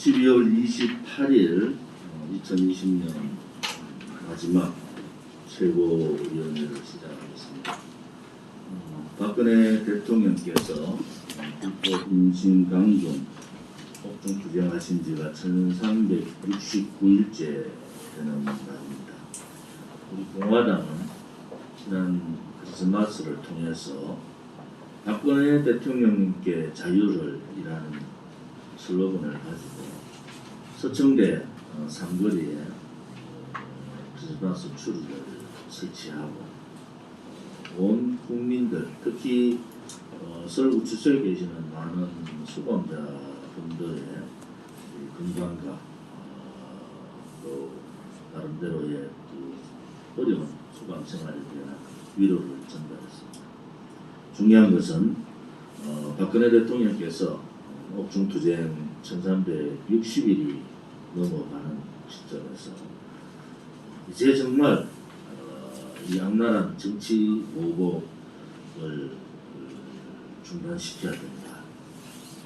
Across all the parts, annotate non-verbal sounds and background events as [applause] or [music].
12월 28일 2020년 마지막 최고위원회를 시작하겠습니다. 어, 박근혜 대통령께서 불법 임신 강종 법정 투쟁하신 지가 1369일째 되는 날입니다. 우리 공화당은 지난 크리스마스를 통해서 박근혜 대통령님께 자유를 이라는 슬로건을 가지고 서청대 어, 삼거리에 어, 크리스마스 추리를 설치하고 온 국민들 특히 어, 서울 구치소에 계시는 많은 수감자분들의 이 건강과 어, 또 나름대로의 그 어려운 수감 생활에 대한 위로를 전달했습니다. 중요한 것은 어, 박근혜 대통령께서 옥중 투쟁 1360일이 넘어가는 시점에서 이제 정말 어, 이 악랄한 정치 모복을 어, 중단시켜야 된다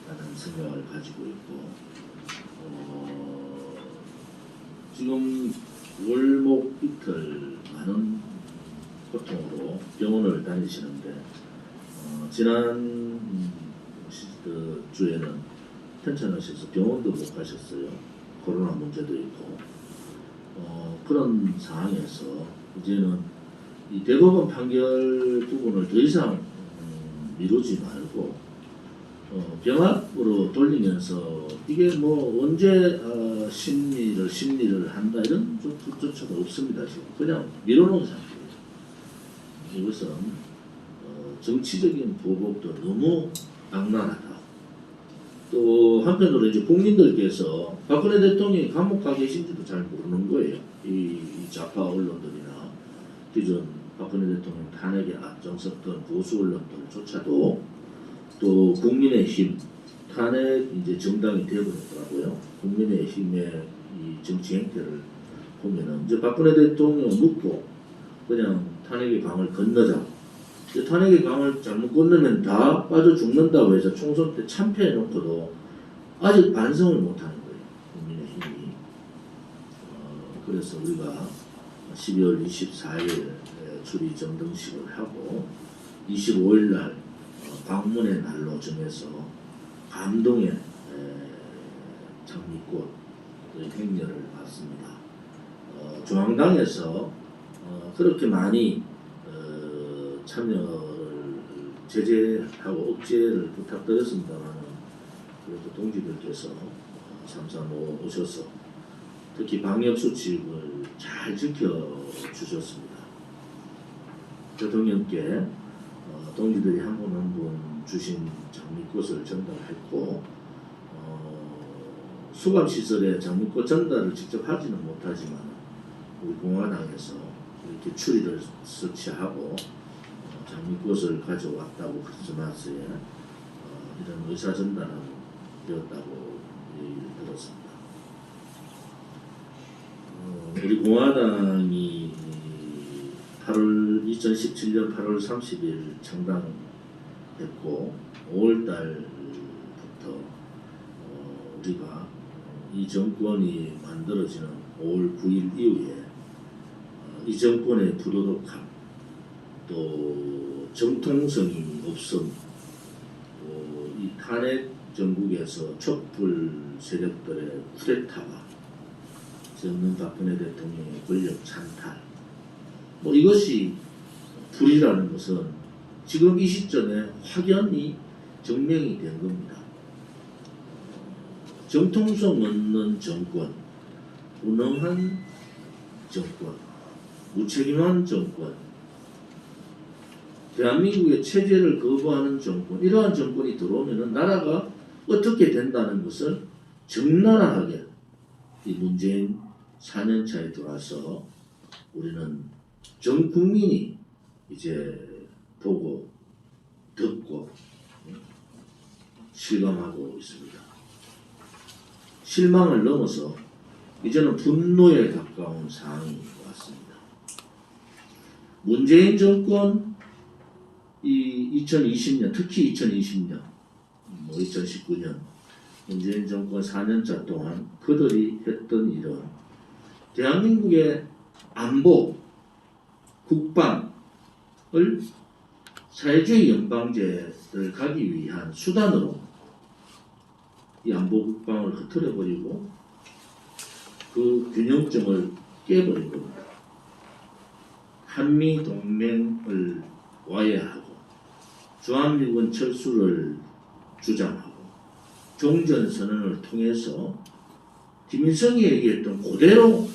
라는 생각을 가지고 있고 어, 지금 월목 이틀 많은 고통으로 병원을 다니시는데 어, 지난 그 주에는 편찮으셔서 병원도 못 가셨어요. 코로나 문제도 있고 어, 그런 상황에서 이제는 이 대법원 판결 부분을 더 이상 음, 미루지 말고 어, 병합으로 돌리면서 이게 뭐 언제 어, 심리를 심리를 한다 이런 조차도 없습니다 지금 그냥 밀어놓은 상태예요. 이것은 어, 정치적인 보복도 너무 악랄하다. 또 한편으로 이제 국민들께서 박근혜 대통령이 감옥 가 계신지도 잘 모르는 거예요. 이, 이 좌파 언론들이나 기존 박근혜 대통령 탄핵에 앞장섰던 보수 언론들조차도 또 국민의힘 탄핵 이제 정당이 되어버렸더라고요. 국민의힘의 이 정치 행태를 보면은 이제 박근혜 대통령 묻고 그냥 탄핵의 강을 건너자. 탄핵의 강을 잘못 건너면 다 빠져 죽는다고 해서 총선 때 참패해놓고도 아직 반성을 못하는 거예요. 국민의힘이. 어, 그래서 우리가 12월 24일 추리 정등식을 하고 25일 날 어, 방문의 날로 정해서 감동의 에, 장미꽃 행렬을 봤습니다. 어, 중앙당에서 어, 그렇게 많이 어, 참여를 제재하고 억제를 부탁드렸습니다만 그래도 동지들께서 어, 삼삼오 오셔서 특히 방역 수칙을 잘 지켜주셨습니다. 대통령께 어, 동지들이 한 분 한 분 주신 장미꽃을 전달했고 어, 수감시설에 장미꽃 전달을 직접 하지는 못하지만 우리 공화당에서 이렇게 추리를 설치하고 어, 장미 꽃을 가져왔다고 크리스마스에 어, 이런 의사 전달을 되었다고 얘기를 들었습니다. 어, 우리 공화당이 8월 2017년 8월 30일 창당했고 5월 달부터 어, 우리가 이 정권이 만들어지는 5월 9일 이후에 어, 이 정권의 부도덕함 또 정통성이 없음 또이 탄핵 전국에서 촛불 세력들의 쿠데타와 없는 박근혜 대통령의 권력 찬탈 뭐 이것이 불이라는 것은 지금 이 시점에 확연히 증명이 된 겁니다. 정통성 없는 정권, 운영한 정권, 무책임한 정권, 대한민국의 체제를 거부하는 정권, 이러한 정권이 들어오면 나라가 어떻게 된다는 것을 적나라하게 이 문재인 4년 차에 들어와서 우리는 전 국민이 이제 보고 듣고 실감하고 있습니다. 실망을 넘어서 이제는 분노에 가까운 상황이 왔습니다. 문재인 정권 이 2020년 특히 2020년 뭐 2019년 문재인 정권 4년차 동안 그들이 했던 일은 대한민국의 안보, 국방을 사회주의 연방제를 가기 위한 수단으로 이 안보 국방을 흐트려 버리고 그 균형점을 깨버린 겁니다. 한미 동맹을 와해하고 주한미군 철수를 주장하고 종전 선언을 통해서 김일성이 얘기했던 그대로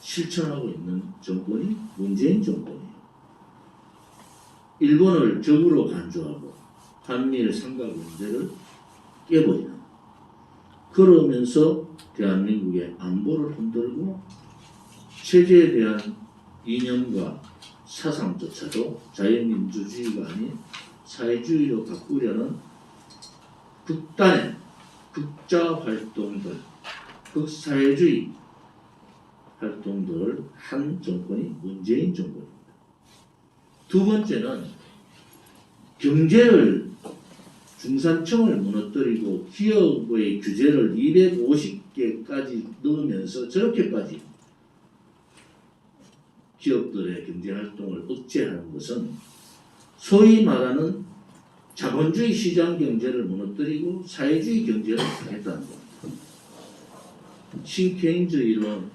실천하고 있는 정권이 문재인 정권이에요. 일본을 적으로 간주하고 한미일 삼각 문제를 깨버리는 그러면서 대한민국의 안보를 흔들고 체제에 대한 이념과 사상조차도 자유민주주의가 아닌 사회주의로 바꾸려는 극단의 극자 활동들, 극사회주의 활동들을 한 정권이 문재인 정권입니다. 두 번째는 경제를 중산층을 무너뜨리고 기업의 규제를 250개까지 넣으면서 저렇게까지 기업들의 경제 활동을 억제하는 것은 소위 말하는 자본주의 시장 경제를 무너뜨리고 사회주의 경제를 하겠다는 겁니다. 신케인즈 이론,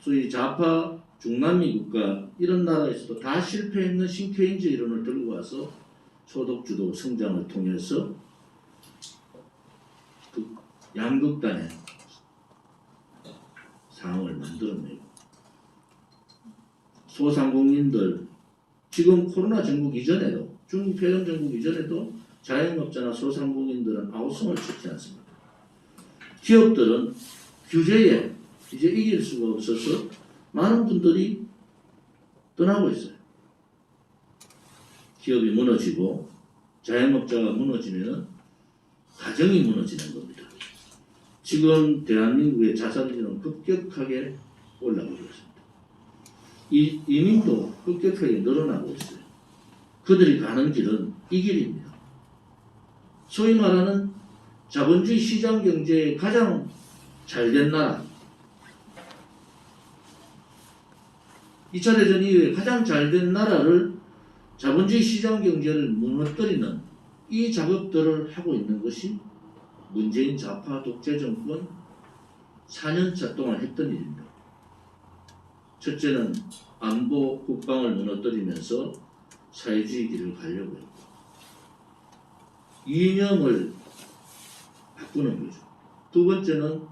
소위 좌파 중남미 국가 이런 나라에서도 다 실패했는 신케인즈 이론을 들고 와서 소득주도 성장을 통해서 그 양극단의 상황을 만들어내고 소상공인들 지금 코로나 전국 이전에도 중국 폐렴 전국 이전에도 자영업자나 소상공인들은 아우성을 쳤지 않습니까? 기업들은 규제에 이제 이길 수가 없어서 많은 분들이 떠나고 있어요. 기업이 무너지고 자영업자가 무너지면 가정이 무너지는 겁니다. 지금 대한민국의 자살률은 급격하게 올라가고 있습니다. 이, 이민도 급격하게 늘어나고 있어요. 그들이 가는 길은 이 길입니다. 소위 말하는 자본주의 시장 경제의 가장 잘된 나라, 2차 대전 이후에 가장 잘된 나라를 자본주의 시장 경제를 무너뜨리는 이 작업들을 하고 있는 것이 문재인 좌파 독재 정권 4년차 동안 했던 일입니다. 첫째는 안보 국방을 무너뜨리면서 사회주의 길을 가려고 했고 이념을 바꾸는 거죠. 두 번째는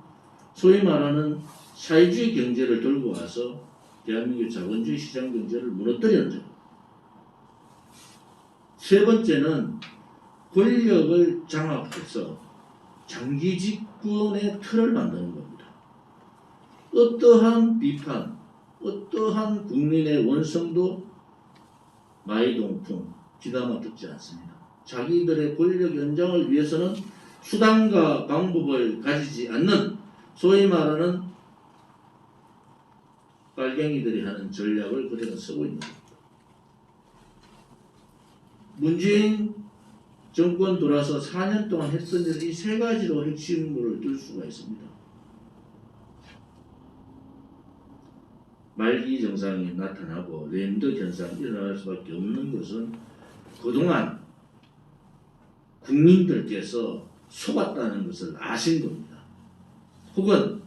소위 말하는 사회주의 경제를 들고 와서 대한민국 자본주의 시장 경제를 무너뜨리는 점. 세 번째는 권력을 장악해서 장기 집권의 틀을 만드는 겁니다. 어떠한 비판, 어떠한 국민의 원성도 마이동풍 귀담아 듣지 않습니다. 자기들의 권력 연장을 위해서는 수단과 방법을 가지지 않는 소위 말하는 빨갱이들이 하는 전략을 그대로 쓰고 있는 겁니다. 문재인 정권 돌아서 4년 동안 했던 일 이 세 가지로 핵심물을 들 수가 있습니다. 말기 증상이 나타나고 랜드 현상이 일어날 수밖에 없는 것은 그동안 국민들께서 속았다는 것을 아신 겁니다. 혹은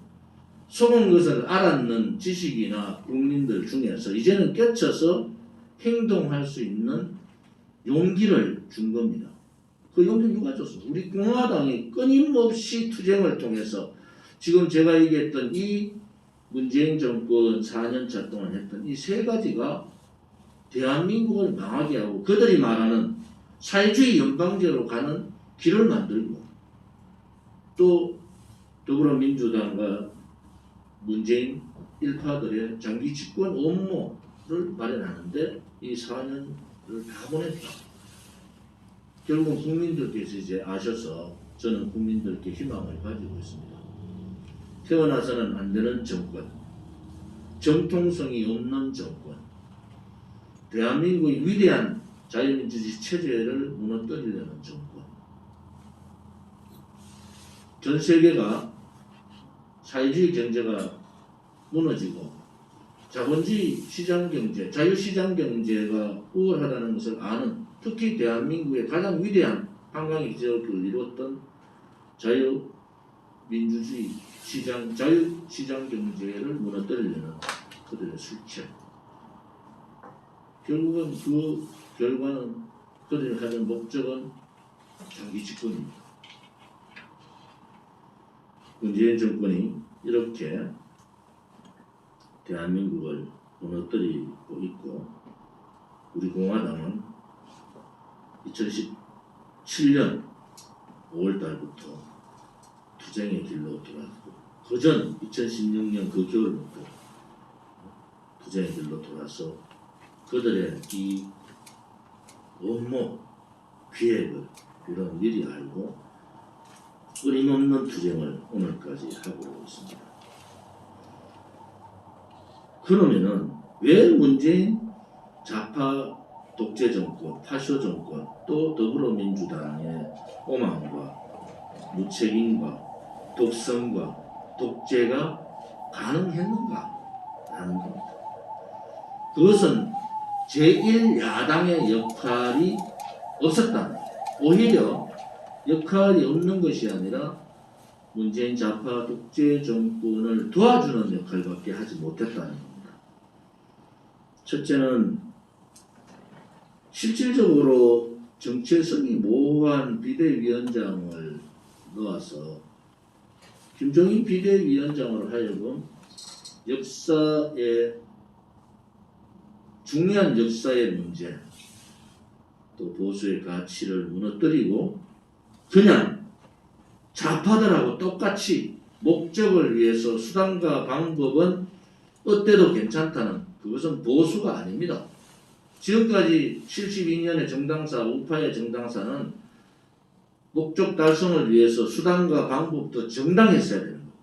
속은 것을 알았는 지식이나 국민들 중에서 이제는 껴쳐서 행동할 수 있는 용기를 준 겁니다. 그 용기 누가 줬어? 우리 공화당이 끊임없이 투쟁을 통해서 지금 제가 얘기했던 이 문재인 정권 4년차 동안 했던 이 세 가지가 대한민국을 망하게 하고 그들이 말하는 사회주의 연방제로 가는 길을 만들고 또 더불어민주당과 문재인 일파들의 장기 집권 업무를 마련하는데 이 4년을 다 보냈다. 결국 국민들께서 이제 아셔서 저는 국민들께 희망을 가지고 있습니다. 태어나서는 안 되는 정권, 정통성이 없는 정권, 대한민국의 위대한 자유민주주의 체제를 무너뜨리려는 정권. 전 세계가 사회주의 경제가 무너지고 자본주의 시장 경제, 자유 시장 경제가 우월하다는 것을 아는 특히 대한민국의 가장 위대한 한강 기적을 이루었던 자유 민주주의 시장 자유 시장 경제를 무너뜨리려는 그들의 술책. 결국은 그 결과는 그들이 가진 목적은 장기 집권입니다. 문재인 정권이 이렇게 대한민국을 무너뜨리고 있고 우리 공화당은 2017년 5월 달부터 투쟁의 길로 돌아가고 그전 2016년 그 겨울부터 투쟁의 길로 돌아서 그들의 이 원목 기획을 이런 미리 알고 끊임없는 투쟁을 오늘까지 하고 있습니다. 그러면은 왜 문재인 좌파 독재 정권, 파쇼 정권, 또 더불어민주당의 오만과 무책임과 독선과 독재가 가능했는가 라는 겁니다. 그것은 제1야당의 역할이 없었다. 오히려 역할이 없는 것이 아니라 문재인 좌파 독재 정권을 도와주는 역할밖에 하지 못했다는 겁니다. 첫째는 실질적으로 정체성이 모호한 비대위원장을 넣어서 김종인 비대위원장으로 하여금 역사의 중요한 역사의 문제 또 보수의 가치를 무너뜨리고 그냥 좌파들하고 똑같이 목적을 위해서 수단과 방법은 어때도 괜찮다는 그것은 보수가 아닙니다. 지금까지 72년의 정당사 우파의 정당사는 목적 달성을 위해서 수단과 방법도 정당했어야 되는 겁니다.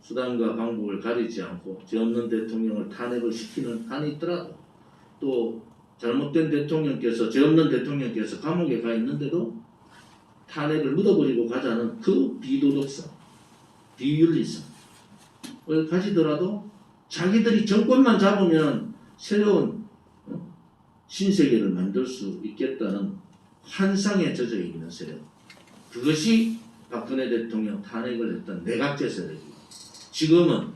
수단과 방법을 가리지 않고 죄 없는 대통령을 탄핵을 시키는 한이 있더라도 또 잘못된 대통령께서 죄 없는 대통령께서 감옥에 가 있는데도 탄핵을 묻어버리고 가자는 그 비도덕성, 비윤리성을 가지더라도 자기들이 정권만 잡으면 새로운 어, 신세계를 만들 수 환상에 젖어 있는 세력. 그것이 박근혜 대통령 탄핵을 했던 내각제 세력이고 지금은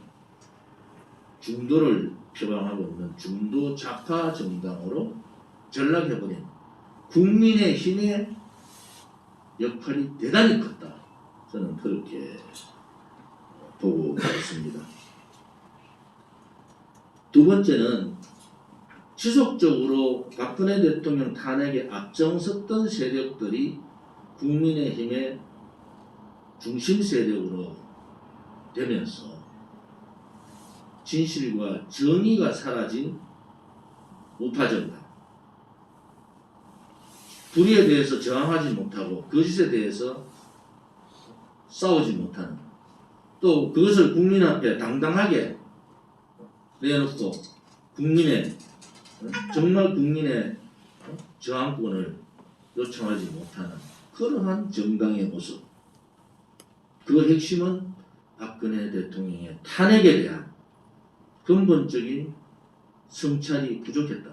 중도를 표방하고 있는 중도 좌파 정당으로 전락해버린 국민의 힘의 역할이 대단히 컸다. 저는 그렇게 보고 있습니다. 두 번째는 지속적으로 박근혜 대통령 탄핵에 앞장섰던 세력들이 국민의힘의 중심 세력으로 되면서 진실과 정의가 사라진 우파 정당. 불의에 대해서 저항하지 못하고 거짓에 대해서 싸우지 못하는. 또 그것을 국민 앞에 당당하게 내놓고 국민의 정말 국민의 저항권을 요청하지 못하는 그러한 정당의 모습 그 핵심은 박근혜 대통령의 탄핵에 대한 근본적인 성찰이 부족했다.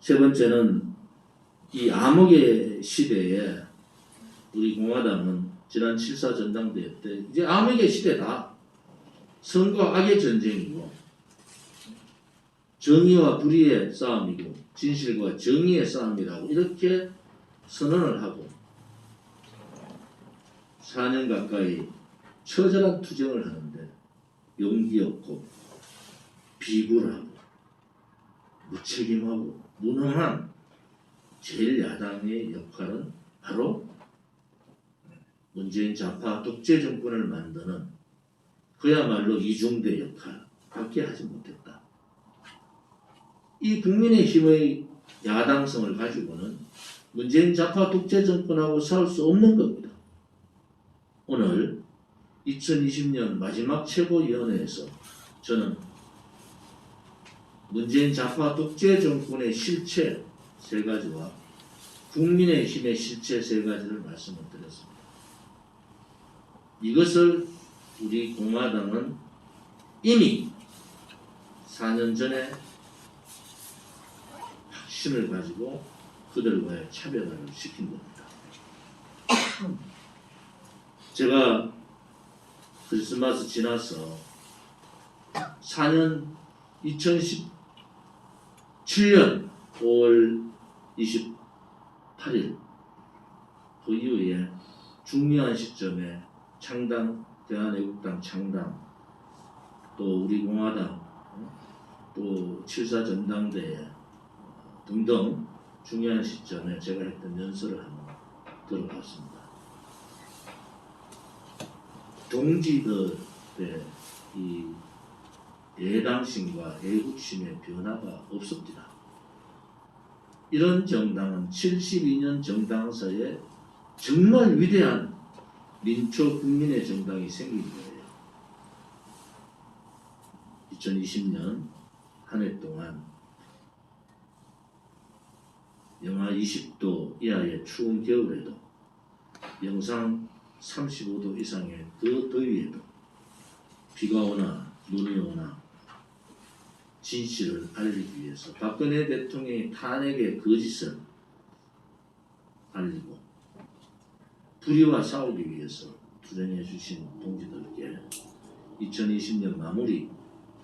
세 번째는 이 암흑의 시대에 우리 공화당은 지난 7.4 전당대회 때 이제 암흑의 시대다. 선과 악의 전쟁이고 정의와 불의의 싸움이고 진실과 정의의 싸움이라고 이렇게 선언을 하고 4년 가까이 처절한 투쟁을 하는데 용기 없고 비굴하고 무책임하고 무능한 제1야당의 역할은 바로 문재인 좌파 독재 정권을 만드는 그야말로 이중대 역할밖에 하지 못했다. 이 국민의힘의 야당성을 가지고는 문재인 좌파 독재 정권하고 싸울 수 없는 겁니다. 오늘 2020년 마지막 최고위원회에서 저는 문재인 좌파 독재 정권의 실체 세 가지와 국민의 힘의 실체 세 가지를 말씀을 드렸습니다. 이것을 우리 공화당은 이미 4년 전에 확신을 가지고 그들과의 차별화를 시킨 겁니다. [coughs] 제가 크리스마스 지나서 4년 2017년 5월 28일 그 이후에 중요한 시점에 창당 대한애국당 창당 또 우리 공화당 어? 또 7사 전당대회 어, 등등 중요한 시점에 제가 했던 연설을 한번 들어봤습니다. 동지들의 이 애당심과 애국심의 변화가 없습니다. 이런 정당은 72년 정당사에 정말 위대한 민초 국민의 정당이 생긴 거예요. 2020년 한 해 동안 영하 20도 이하의 추운 겨울에도 영상 35도 이상의 그 더위에도 비가 오나 눈이 오나 진실을 알리기 위해서 박근혜 대통령의 탄핵의 거짓을 알리고 불의와 싸우기 위해서 투쟁해 주신 동지들께 2020년 마무리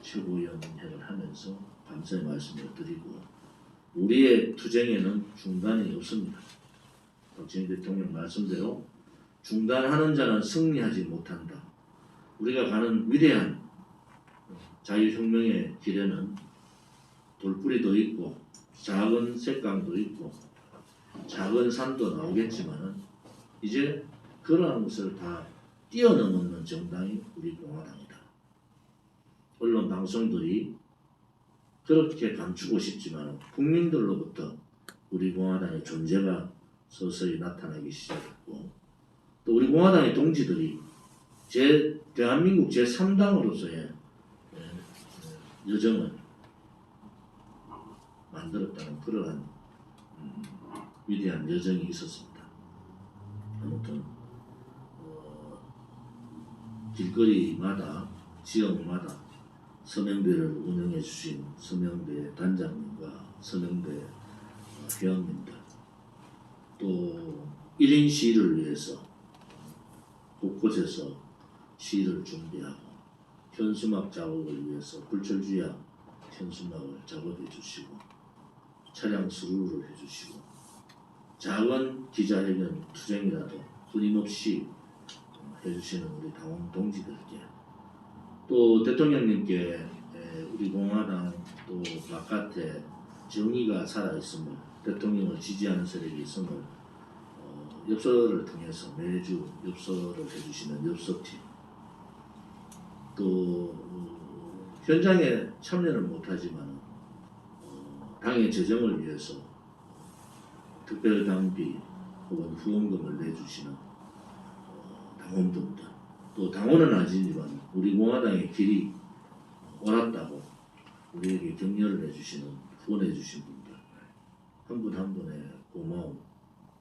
최고위원회를 하면서 감사의 말씀을 드리고 우리의 투쟁에는 중단이 없습니다. 박정희 대통령 말씀대로 중단하는 자는 승리하지 못한다. 우리가 가는 위대한 자유혁명의 길에는 돌뿌리도 있고 작은 색강도 있고 작은 산도 나오겠지만은 이제 그러한 것을 다 뛰어넘는 정당이 우리 공화당이다. 언론 방송들이 그렇게 감추고 싶지만 국민들로부터 우리 공화당의 존재가 서서히 나타나기 시작했고 또 우리 공화당의 동지들이 제 대한민국 제 3당으로서의 여정을 만들었다는 그러한 음, 위대한 여정이 있었습니다. 아무튼 어, 길거리마다 지역마다 서명대를 운영해 주신 서명대 단장님과 서명대 어, 회원님들 또 1인 시위를 위해서 곳곳에서 시위를 준비하고 현수막 작업을 위해서 불철주야 현수막을 작업해 주시고 차량 수루를 해 주시고 작은 기자회견 투쟁이라도 끊임없이 해주시는 우리 당원 동지들께 또 대통령님께 에, 우리 공화당 또 바깥에 정의가 살아있음을 대통령을 지지하는 세력이 있음을 어, 엽서를 통해서 매주 엽서를 해주시는 엽서팀. 또 어, 현장에 참여를 못하지만 어, 당의 재정을 위해서 특별 당비 혹은 후원금을 내주시는 어, 당원분들 또 당원은 아니지만 우리 공화당의 길이 옳았다고 우리에게 격려를 해주시는 후원해 주신 분들 한 분 한 분의 고마움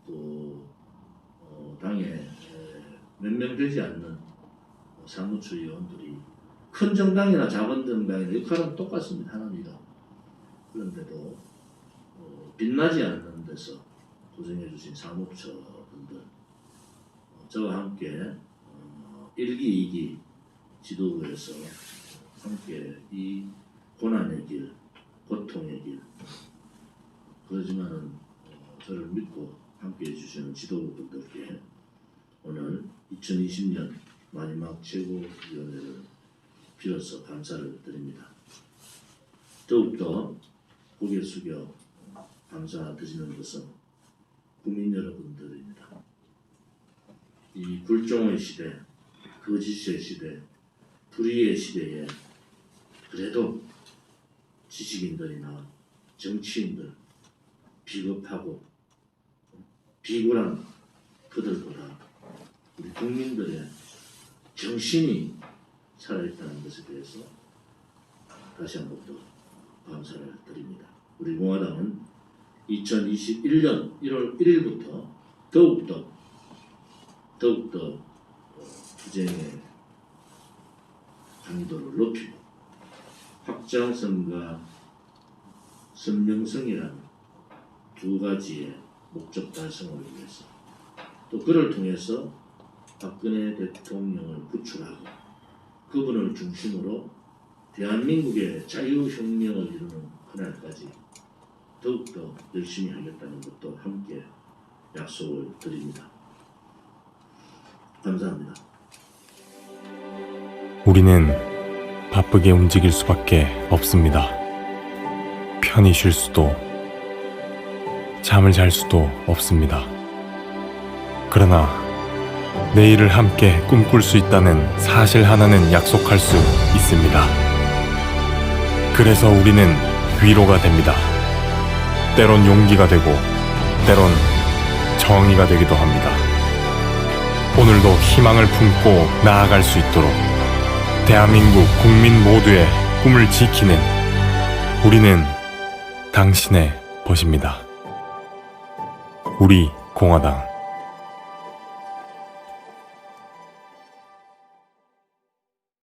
또 어, 당에 몇 명 되지 않는 사무처 의원들이 큰 정당이나 작은 정당이나 역할은 똑같습니다. 하나님이다. 그런데도 어, 빛나지 않는 데서 고생해 주신 사무처 분들 어, 저와 함께 어, 1기 2기 지도부에서 함께 이 고난의 길 고통의 길 그러지만은 어, 저를 믿고 함께 해주시는 지도부분들께 오늘 2020년 마지막 최고위원회를 빌어서 감사를 드립니다. 더욱더 고개 숙여 감사드리는 것은 국민 여러분들입니다. 이 굴종의 시대, 거짓의 시대, 불의의 시대에 그래도 지식인들이나 정치인들 비겁하고 비굴한 그들보다 우리 국민들의 정신이 살아있다는 것에 대해서 다시 한 번 더 감사를 드립니다. 우리 공화당은 2021년 1월 1일부터 더욱더 더욱더 어, 투쟁의 강도를 높이고 확장성과 선명성이라는 두 가지의 목적 달성을 위해서 또 그를 통해서 박근혜 대통령을 구출하고 그분을 중심으로 대한민국의 자유혁명을 이루는 그날까지 더욱더 열심히 하겠다는 것도 함께 약속을 드립니다. 감사합니다. 우리는 바쁘게 움직일 수밖에 없습니다. 편히 쉴 수도, 잠을 잘 수도 없습니다. 그러나 내일을 함께 꿈꿀 수 있다는 사실 하나는 약속할 수 있습니다. 그래서 우리는 위로가 됩니다. 때론 용기가 되고, 때론 정의가 되기도 합니다. 오늘도 희망을 품고 나아갈 수 있도록 대한민국 국민 모두의 꿈을 지키는 우리는 당신의 벗입니다. 우리 공화당